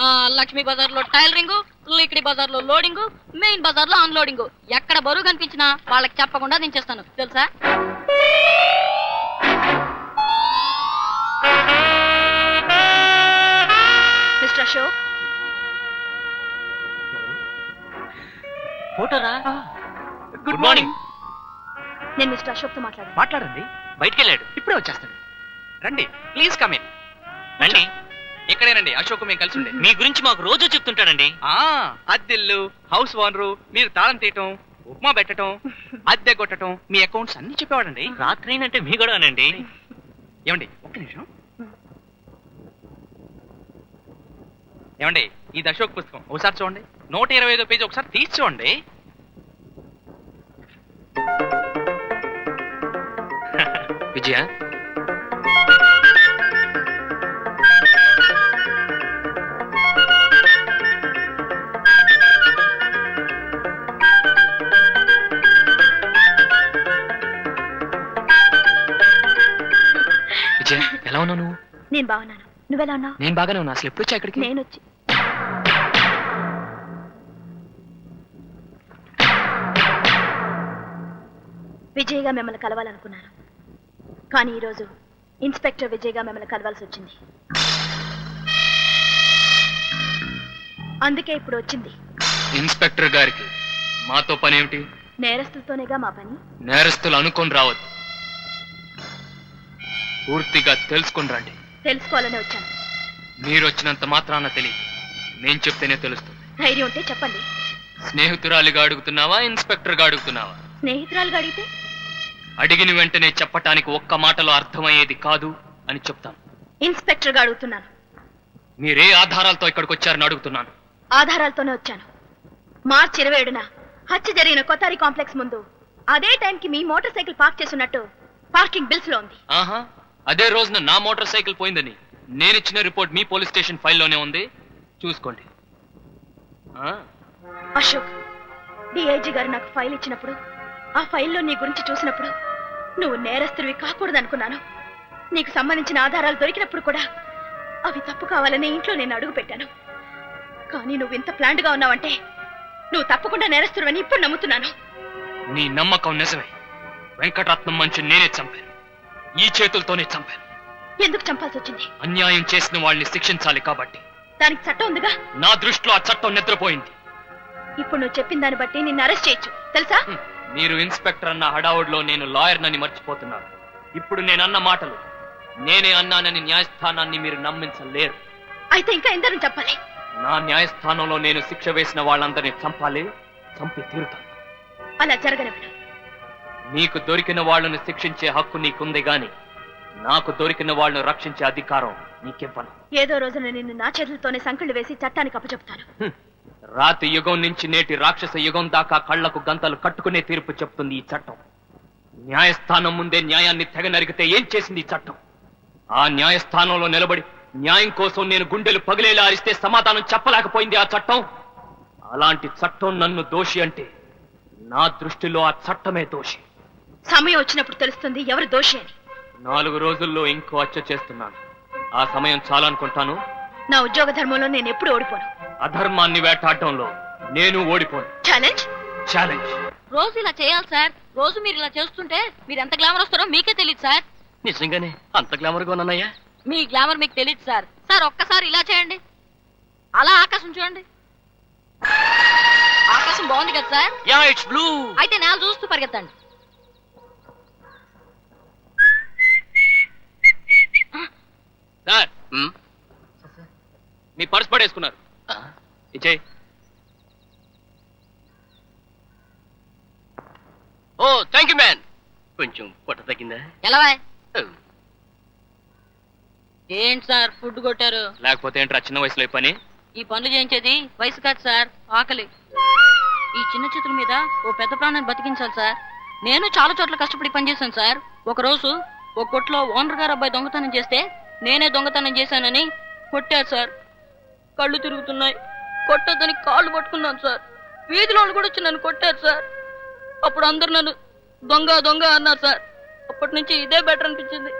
ఆ, లక్ష్మీ బజార్లో టైలరింగ్ లిక్డి బజార్లో లోడింగ్ మెయిన్ బజార్లో అన్లోడింగ్. ఎక్కడ బరువు కనిపించినా వాళ్ళకి చెప్పకుండా దించేస్తాను. తెలుసా? మిస్టర్ అశోక్. ఫోటోరా గుడ్ మార్నింగ్ నేను మిస్టర్ అశోక్తో మాట్లాడాను. మాట్లాడండి. బయటికి వెళ్ళాడు ఇప్పుడే వచ్చేస్తాను రండి. Please come in. రండి. ఇక్కడేనండి అశోక్ మేము కలిసి ఉండే మీ గురించి మాకు రోజు చెప్తుంటాడండి. ఆ అద్దెల్లు హౌస్ ఓనరు మీరు తాళం తీయటం ఉప్మా పెట్టటం అద్దె కొట్టటం మీ అకౌంట్స్ అన్ని చెప్పేవాడండి. రాత్రి అంటే మీ గొడవనండి. ఏమండి ఒక్క నిమిషం. ఏమండి ఇది అశోక్ పుస్తకం ఒకసారి చూడండి. నూట ఇరవై ఐదో పేజీ ఒకసారి తీసి చూడండి. విజయ విజయ ఎలా ఉన్నావు నువ్వు? నేను బాగున్నాను. నువ్వెలా ఉన్నావు? నేను బాగానే ఉన్నా. అసలు ఎప్పుడు వచ్చా ఇక్కడికి? నేను వచ్చి విజయ్గా మిమ్మల్ని కలవాలనుకున్నాను. కానీ ఈరోజు ఇన్స్పెక్టర్ విజయ్గా మిమ్మల్ని కలవాల్సి వచ్చింది. అందుకే ఇప్పుడు వచ్చింది. ఇన్స్పెక్టర్ గారికి మాతో పనేమిటి నేరస్తులతోనేగా మా పని? నేరస్తులు అనుకొని రావద్దు. పూర్తిగా తెలుసుకుని రండి. తెలుసుకోవాలని వచ్చాను. మీరు వచ్చినంత మాత్రాన తెలియదు. నేను చెప్తేనే తెలుస్తుంది. ధైర్యం ఉంటే చెప్పండి. స్నేహితురాలిగా అడుగుతున్నావా ఇన్స్పెక్టర్గా అడుగుతున్నావా? స్నేహితురాలుగా అడిగితే? అడిగిన వెంటనే చెప్పటానికి ఒక్క మాటలో అర్థమయ్యేది కాదు అని చెప్తాను. ఇన్స్పెక్టర్గా అడుగుతున్నాను. మీరే ఆధారాలతో ఇక్కడికి వచ్చారని అడుగుతున్నాను. ఆధారాలతోనే వచ్చాను. మార్చి ఇరవై ఏడున హత్య జరిగిన కొత్తారి కాంప్లెక్స్ ముందు అదే టైంకి మీ మోటార్ సైకిల్ పార్క్ చేస్తున్నట్టు పార్కింగ్ బిల్స్లో ఉంది. ఆహా. అదే రోజున నా మోటార్ సైకిల్ పోయిందని నేను ఇచ్చిన రిపోర్ట్ మీ పోలీస్ స్టేషన్ ఫైల్లోనే ఉంది. చూసుకోండి. ఆ, అశోక్ డిఐజీ గారు నాకు ఫైల్ ఇచ్చినప్పుడు ఆ ఫైల్లో నీ గురించి చూసినప్పుడు నువ్వు నేరస్తుడివి కాకూడదు అనుకున్నాను నీకు సంబంధించిన ఆధారాలు దొరికినప్పుడు కూడా అవి తప్పు కావాలని ఇంట్లో నేను అడుగు పెట్టాను కానీ నువ్వు ఇంత ప్లాంట్గా ఉన్నావంటే నువ్వు తప్పకుండా నేరస్తుడివని ఇప్పుడు నమ్ముతున్నాను. నీ నమ్మకం నిజమే. వెంకటరత్నం మంచి నేనే చంపాను. ఈ చేతులతోనే చంపాను. ఎందుకు చంపాల్సి వచ్చింది? అన్యాయం చేసిన వాళ్ళని శిక్షించాలి కాబట్టి. దానికి చట్టం ఉందిగా? నా దృష్టిలో ఆ చట్టం నిద్రపోయింది. ఇప్పుడు నువ్వు చెప్పిన దాన్ని బట్టి నిన్ను అరెస్ట్ చేయొచ్చు. తెలుసా. మీరు ఇన్స్పెక్టర్ అన్న హడావుడిలో నేను లాయర్నని మర్చిపోతున్నాను. ఇప్పుడు నేను అన్న మాటలు నేనే అన్నానని న్యాయస్థానాన్ని మీరు నమ్మించలేరు. అయితే ఇంకా ఎందరని చెప్పాలి? నా న్యాయస్థానంలో నేను శిక్ష వేసిన వాళ్ళందరినీ చంపాలి చంపి తీరుతాను. అలా జరగనివ్వను. నీకు దొరికిన వాళ్ళను శిక్షించే హక్కు నీకుంది గాని నాకు దొరికిన వాళ్ళను రక్షించే అధికారం నీకివ్వను. ఏదో రోజున నిన్ను నా చేతులతోనే సంకళ్ళు వేసి చట్టానికి అప్పచెప్తాను. రాతి యుగం నుంచి నేటి రాక్షస యుగం దాకా కళ్ళకు గంతలు కట్టుకునే తీర్పు చెప్తుంది ఈ చట్టం. న్యాయస్థానం ముందే న్యాయాన్ని తెగ నరిగితే ఏం చేసింది ఈ చట్టం? ఆ న్యాయస్థానంలో నిలబడి న్యాయం కోసం నేను గుండెలు పగిలేలా అరిస్తే సమాధానం చెప్పలేకపోయింది ఆ చట్టం? అలాంటి చట్టం నన్ను దోషి అంటే నా దృష్టిలో ఆ చట్టమే దోషి. సమయం వచ్చినప్పుడు తెలుస్తుంది ఎవరు దోషి అని. నాలుగు రోజుల్లో ఇంకో హత్య చేస్తున్నాను. ఆ సమయం చాలనుకుంటాను. నా ఉద్యోగ ధర్మంలో నేను ఎప్పుడు ఓడిపోను. అధర్మాన్ని వేటాడటంలో నేను ఓడిపోను. ఛాలెంజ్ ఛాలెంజ్ రోజు ఇలా చేయాలి సార్. రోజు మీరు ఇలా చేస్తుంటే మీరు ఎంత గ్లామర్ వస్తారో మీకే తెలియదు సార్. నిజంగానే అంత గ్లామర్గా ఉన్నానయ్యా? మీ గ్లామర్ మీకు తెలియదు సార్. సార్ ఒక్కసారి ఇలా చేయండి. అలా ఆకాశం చూడండి. ఆకాశం బాగుంది కదా సార్? యా ఇట్స్ బ్లూ అయితే నేల చూస్తూ పరిగెత్తండి. సార్. మీ పర్స్ పడేసుకున్నారు. ఇచ్చేయ్. ఓ థ్యాంక్ యూ మ్యాన్. కొంచెం పొట్ట తగ్గిందా? ఎలా ఏంటి సార్ ఫుడ్ కొట్టారు? లేకపోతే ఏంట్రా చిన్న వయసులో ఈ పని? ఈ పనులు చేయించేది వయసు కాదు సార్ ఆకలి. ఈ చిన్న చేతుల మీద ఓ పెద్ద ప్రాణాన్ని బతికించాలి సార్. నేను చాలా చోట్ల కష్టపడి పనిచేశాను సార్. ఒక రోజు ఓ కొట్లో ఓనర్ గారు అబ్బాయి దొంగతనం చేస్తే నేనే దొంగతనం చేశానని కొట్టారు సార్. కళ్ళు తిరుగుతున్నాయి. కొట్టొద్దని కాళ్ళు పట్టుకున్నాను సార్. వీధిలో కూడా వచ్చి నన్ను కొట్టారు సార్. అప్పుడు అందరు నన్ను దొంగ దొంగ అన్నారు సార్. అప్పటి నుంచి ఇదే బెటర్ అనిపించింది.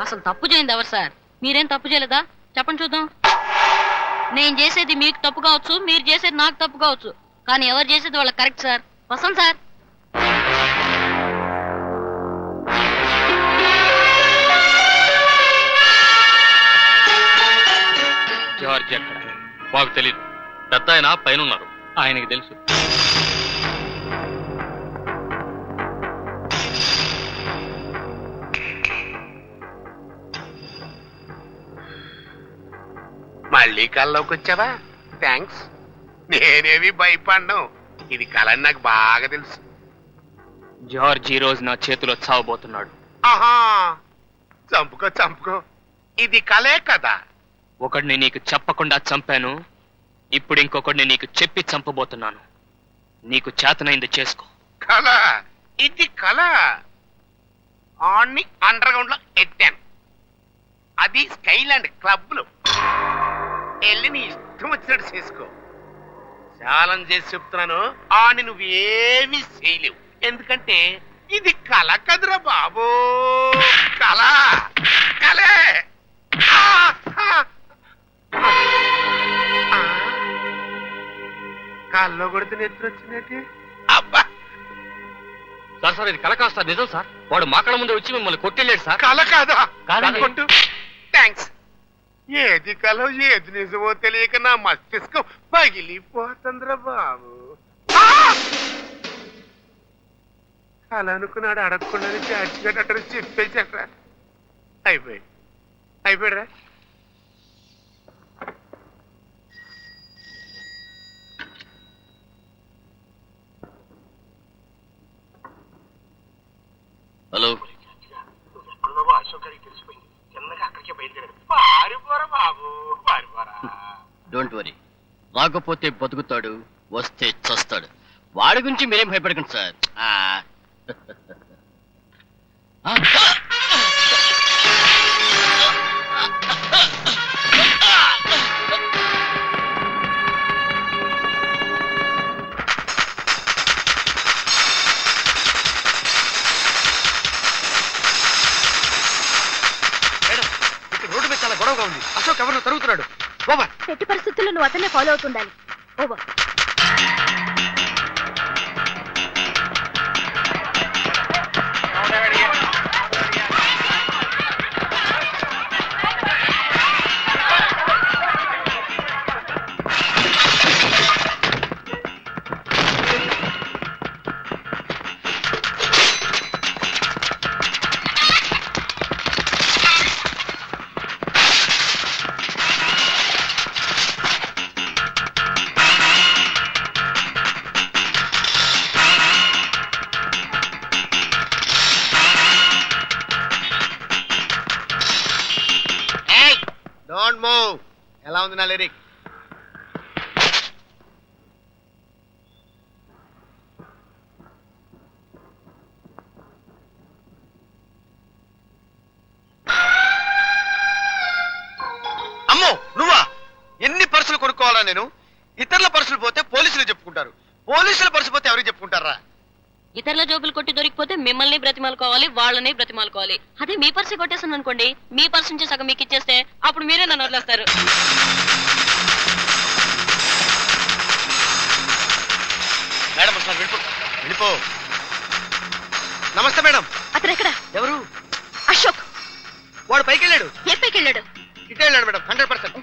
అసలు తప్పు చేయండి ఎవరు సార్? మీరేం తప్పు చేయలేదా? చెప్పండి చూద్దాం. నేను చేసేది మీకు తప్పు కావచ్చు మీరు చేసేది నాకు తప్పు కావచ్చు. కానీ ఎవరు చేసేది వాళ్ళకి కరెక్ట్ సార్? వస్తాం సార్. జార్జ్ ఎక్కడ? మాకు తెలియదు పెద్ద ఆయన పైన ఉన్నారు ఆయనకి తెలుసు. మళ్ళీ కల్లోకి వచ్చావా? థ్యాంక్స్ నేనేమి భయపడ్ను. ఇది కళ అని నాకు బాగా తెలుసు. జార్జ్ ఈ రోజు నా చేతిలో చావబోతున్నాడు. ఆహా! చంపుకో చంపుకో. ఇది కలే కదా. ఒకడిని నీకు చెప్పకుండా చంపాను ఇప్పుడు ఇంకొకడిని నీకు చెప్పి చంపబోతున్నాను. నీకు చేతనైంది చేసుకో. కళ! ఇది కళ! ఆన్ని అండర్ గ్రౌండ్లో ఎట్టాను. అది స్కైలాండ్ క్లబ్లో వెళ్ళి నీ ఇష్టం వచ్చినట్టు చేసుకో. ఛాలెంజ్ చేసి చెప్తున్నాను ఆని నువ్వేమీ చేయలేవు. ఎందుకంటే ఇది కళ కదురా బాబు. కళ! కలే కాల్లో కొడితే నెత్తురు వచ్చినట్టు అబ్బా! సార్ సార్ ఇది కల కాదు సార్ నిజం సార్. వాడు మా కళ్ళ ముందే వచ్చి మిమ్మల్ని కొట్టెళ్ళాడు సార్. కళ కాదా? కాదండి. కొట్టు. థ్యాంక్స్ ఏది కల ఏది నిజమో తెలియక నా మస్తిష్కం పగిలిపోతుందిరా బాబు. ఆ! కళ అనుకున్నాడు అడగకుండా అడిగేటట్టు చెప్పేశాడ్రా అయిపోయి. అయిపోయాడురా. బయలుదేరాడు పారిపోరా బాబు పారిపోరా డోంట్ వరీ రాకపోతే బతుకుతాడు వస్తే చస్తాడు. వాడి గురించి మీరేం భయపడకండి సార్. ఆ. ఫాలో అవుతుండాలి. కొనుక్కోవాలా నేను? ఇతరుల పర్సులు పోతే పోలీసులు చెప్పుకుంటారు. పోలీసుల పర్సు పోతే ఎవరికి చెప్పుకుంటారా? ఇతరుల జోబులు కొట్టి దొరికిపోతే మిమ్మల్ని బ్రతిమాలుకోవాలి వాళ్ళని బ్రతిమాలుకోవాలి. అదే మీ పర్సు కొట్టేసాను అనుకోండి మీ పర్సు నుంచి సగం మీకు ఇచ్చేస్తే అప్పుడు మీరే నన్ను వదిలేస్తారు. మేడం వెళ్ళిపో వెళ్ళిపో నమస్తే మేడం. అతను ఎక్కడ? ఎవరు? అశోక్. వాడు పైకి వెళ్ళాడు ఏ పైకి వెళ్ళాడు ఇటే వెళ్ళాడు మేడం హండ్రెడ్ పర్సెంట్.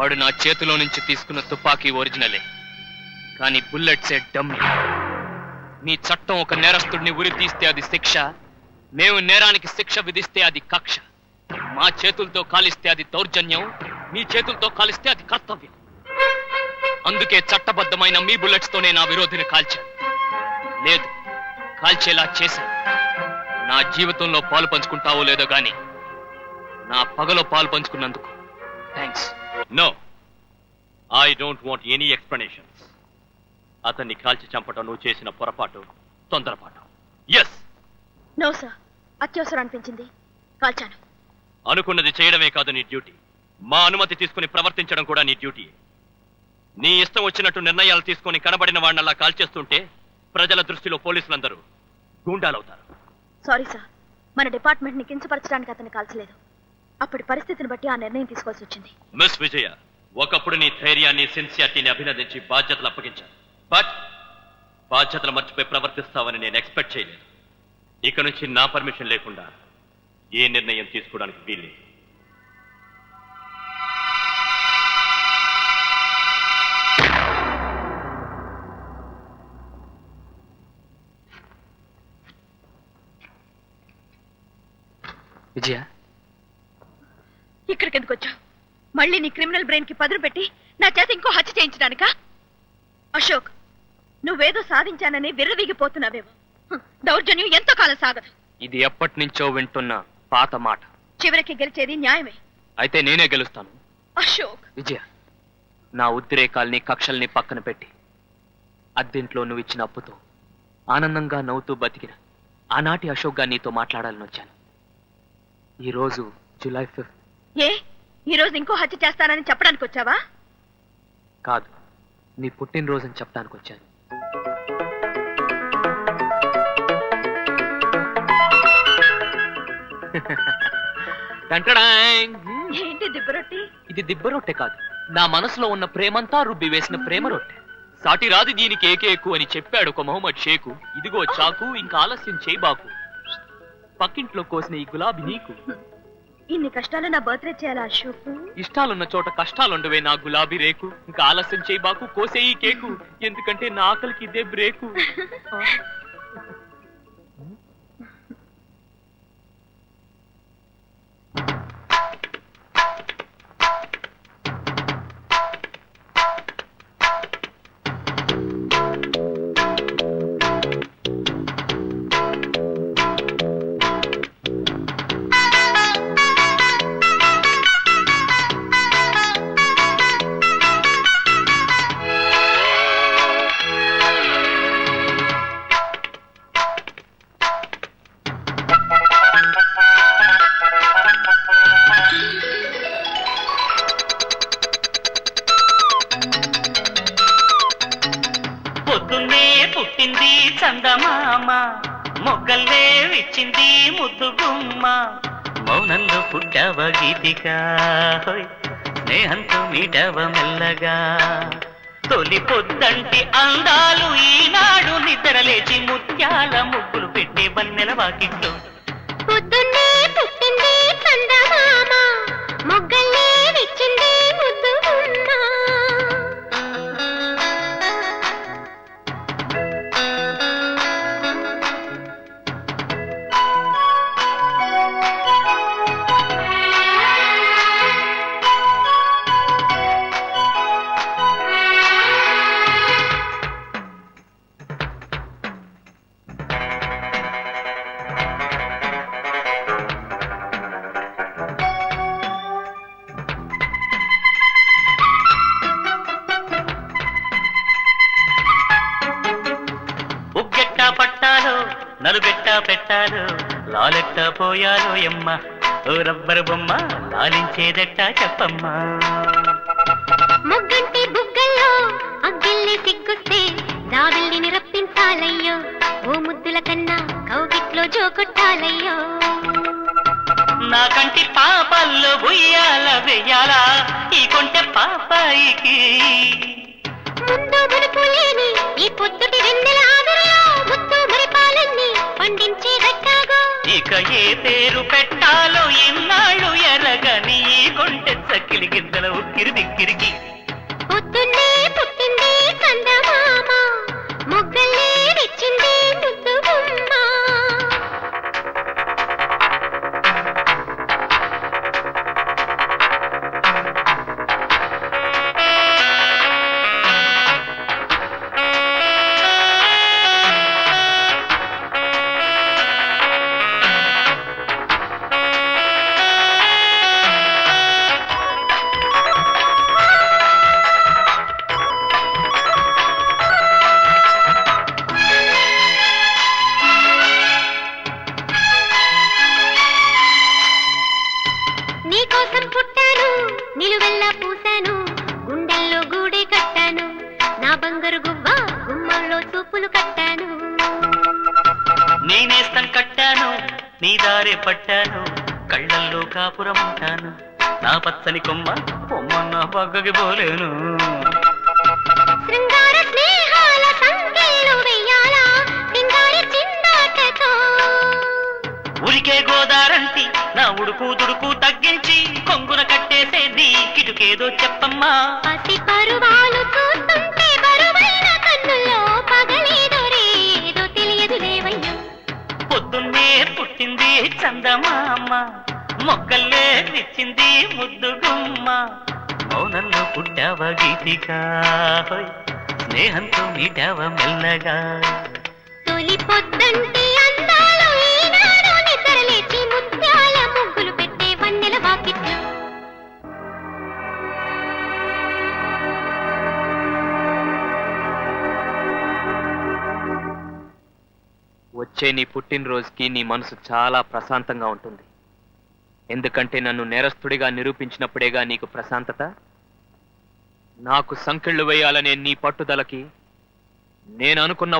వాడు నా చేతిలో నుంచి తీసుకున్న తుపాకీ ఒరిజినలే. కానీ బుల్లెట్సే డమ్ నీ చట్టం ఒక నేరస్తుడిని ఉరి తీస్తే అది శిక్ష. మేము నేరానికి శిక్ష విధిస్తే అది కక్ష. మా చేతులతో కాలిస్తే అది దౌర్జన్యం. మీ చేతులతో కాలిస్తే అది కర్తవ్యం. అందుకే చట్టబద్ధమైన మీ బుల్లెట్స్ తోనే నా విరోధిని కాల్చాను. లేదు కాల్చేలా చేశాను నా జీవితంలో పాలు పంచుకుంటావో లేదో గాని నా పగలో పాలు పంచుకున్నందుకు. Thanks no I don't want any explanations అతన్ని కాల్చి చంపటం నువ్వు చేసిన పొరపాటు తొందరపాటు. ఎస్ నో సార్ అత్యవసరం అనిపించింది. కాల్చాను. అనుకున్నది చేయడమే కాదు నీ డ్యూటీ. మా అనుమతి తీసుకుని ప్రవర్తించడం కూడా నీ డ్యూటీ. నీ ఇష్టం వచ్చినట్టు నిర్ణయాలు తీసుకొని కనబడిన వాడినల్లా కాల్చేస్తుంటే ప్రజల దృష్టిలో పోలీసులందరూ గూండాలవుతారు. సారీ సార్ మన డిపార్ట్మెంట్ని కించపరచడానికి అతన్ని కాల్చలేదు. అప్పటి పరిస్థితిని బట్టి ఆ నిర్ణయం తీసుకోవాల్సి వచ్చింది. మిస్ విజయ ఒకప్పుడు నీ ధైర్యాన్ని సిన్సియారిటీని అభినందించి బాధ్యతలు అప్పగించాను. బట్ బాధ్యతలు మర్చిపోయి ప్రవర్తిస్తావని నేను ఎక్స్పెక్ట్ చేయలేదు. ఇక నుంచి నా పర్మిషన్ లేకుండా ఏ నిర్ణయం తీసుకోవడానికి వీల్లేదు. విజయ ఇక్కడికి ఎందుకు వచ్చావు మళ్ళీ నీ క్రిమినల్ బ్రెయిన్కి పదును పెట్టి నా చేత ఇంకో హత్య చేయించడానికా? అశోక్ నువ్వేదో సాధించానని విర్రవీగిపోతున్నావేమో. హ్మ్, దౌర్జన్యం ఎంతో కాలం సాగదు. ఇది ఎప్పటి నుంచో వింటున్న పాత మాట. చివరికి గెలిచేది న్యాయమే. అయితే నేనే గెలుస్తాను. అశోక్! విజయ నా ఉద్రేకాల్ని కక్షల్ని పక్కన పెట్టి అద్దెంట్లో నువ్వు ఇచ్చిన అప్పుతో ఆనందంగా నవ్వుతూ బతికిన ఆనాటి అశోక్గా నీతో మాట్లాడాలని వచ్చాను. ఈరోజు జూలై ఫిఫ్త్. ఏ? ఈ రోజు ఇంకో హత్య చేస్తానని చెప్పడానికి వచ్చావా? కాదు. నీ పుట్టినరోజని చెప్పడానికి వచ్చాను. ఏంటి దిబ్బరొట్టి ఇది దిబ్బ రొట్టె కాదు. నా మనసులో ఉన్న ప్రేమంతా రుబ్బి వేసిన ప్రేమ రొట్టె. సాటి రాది దీనికి ఏకేకు అని చెప్పాడు ఒక మొహమ్మద్ షేకు. ఇదిగో చాకు ఇంకా ఆలస్యం చేయబాకు పక్కింట్లో కోసిన ఈ గులాబీ నీకు. ఇన్ని కష్టాలు నా బర్త్డే చేయాలా అశోక్? ఇష్టాలున్న చోట కష్టాలుండవే నా గులాబీ రేకు. ఇంకా ఆలస్యం చేయబాకు కోసే ఈ కేకు. ఎందుకంటే నా ఆకలికి ఇదే బ్రేకు. చందమామ మొగ్గల్లే విచ్చింది ముద్దు గుమ్మ మౌనంలో పుట్టవ గీతిగా స్నేహంతో మీటవ మెల్లగా? తొలి పొద్దంటి అందాలు ఈనాడు నిద్రలేచి ముత్యాల ముగ్గులు పెట్టే వన్నెల వాకిట్లో. పొద్దున్నే పుట్టింది పట్టాలో నలుగెట్ట పెట్టాలో లాలెట్ట పోయాలో ఎమ్మ. ఓ రబ్బరు బొమ్మ లాలించేదెట్ట చెప్పమ్మా. మొగ్గంటి బుగ్గల్లో అగ్గిల్ని సిగ్గుస్తే జాబిల్లిని రప్పించాలయ్యో ఓ ముద్దుల కన్నా కౌగిట్లో జోకొట్టాలయ్యో. నా కంటి పాపల్లో ఉయ్యాల వెయ్యాలా ఈ కొంటె పాపాయికి. ముందు మునుపు లేని ఈ పొద్దుటి వెన్నెల ఆవిరిలో ముద్దు పేరు పెట్టాలో ఇన్నాళ్ళు ఎరగని ఈ కొంటె చక్కిలి గింతల ఉక్కిరి బిక్కిరికి. పొమ్మన్న పక్కకి పోలేను. ఉరికే గోదారంటి నా ఉడుకు దుడుకు తగ్గించి కొంగున కట్టేసేది కిటుకేదో చెప్పమ్మా. పసి పరువాలు చూస్తుంటే బరువైన కన్నుల్లో పగలేదో రేదో తెలియదు లేవయ్యా. పొద్దున్నే పుట్టింది చందమామ. మొక్కల్లే నిచ్చింది ముద్దు గుమ్మ మౌనంలో పుట్టావ గీతికా. హోయ్, స్నేహంతో మీటావ మెల్లగా. తొలి పొద్దంటి వచ్చే నీ పుట్టినరోజుకి నీ మనసు చాలా ప్రశాంతంగా ఉంటుంది. ఎందుకంటే నన్ను నేరస్తుడిగా నిరూపించినప్పుడేగా నీకు ప్రశాంతత? నాకు సంకెళ్ళు వేయాలనే నీ పట్టుదలకి నేను అనుకున్న